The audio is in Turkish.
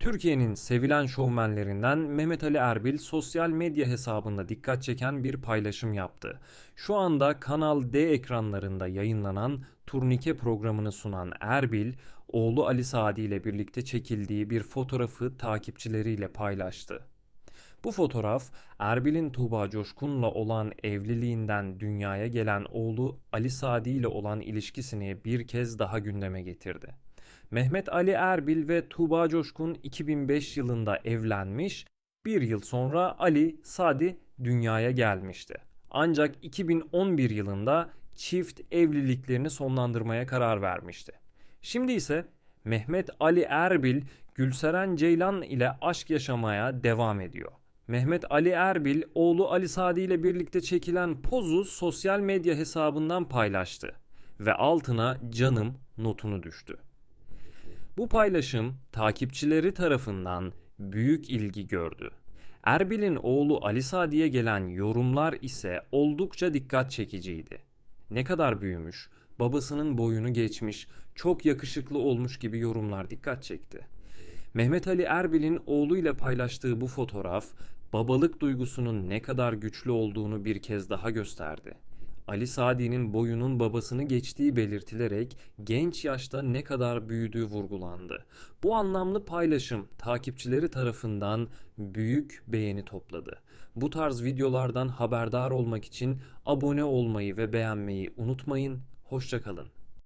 Türkiye'nin sevilen şovmenlerinden Mehmet Ali Erbil sosyal medya hesabında dikkat çeken bir paylaşım yaptı. Şu anda Kanal D ekranlarında yayınlanan Turnike programını sunan Erbil, oğlu Ali Sadi ile birlikte çekildiği bir fotoğrafı takipçileriyle paylaştı. Bu fotoğraf Erbil'in Tuğba Coşkun'la olan evliliğinden dünyaya gelen oğlu Ali Sadi ile olan ilişkisini bir kez daha gündeme getirdi. Mehmet Ali Erbil ve Tuğba Coşkun 2005 yılında evlenmiş, bir yıl sonra Ali Sadi dünyaya gelmişti. Ancak 2011 yılında çift evliliklerini sonlandırmaya karar vermişti. Şimdi ise Mehmet Ali Erbil Gülseren Ceylan ile aşk yaşamaya devam ediyor. Mehmet Ali Erbil oğlu Ali Sadi ile birlikte çekilen pozu sosyal medya hesabından paylaştı ve altına canım notunu düştü. Bu paylaşım takipçileri tarafından büyük ilgi gördü. Erbil'in oğlu Ali Sadi'ye gelen yorumlar ise oldukça dikkat çekiciydi. Ne kadar büyümüş, babasının boyunu geçmiş, çok yakışıklı olmuş gibi yorumlar dikkat çekti. Mehmet Ali Erbil'in oğluyla paylaştığı bu fotoğraf babalık duygusunun ne kadar güçlü olduğunu bir kez daha gösterdi. Ali Sadi'nin boyunun babasını geçtiği belirtilerek genç yaşta ne kadar büyüdüğü vurgulandı. Bu anlamlı paylaşım takipçileri tarafından büyük beğeni topladı. Bu tarz videolardan haberdar olmak için abone olmayı ve beğenmeyi unutmayın. Hoşçakalın.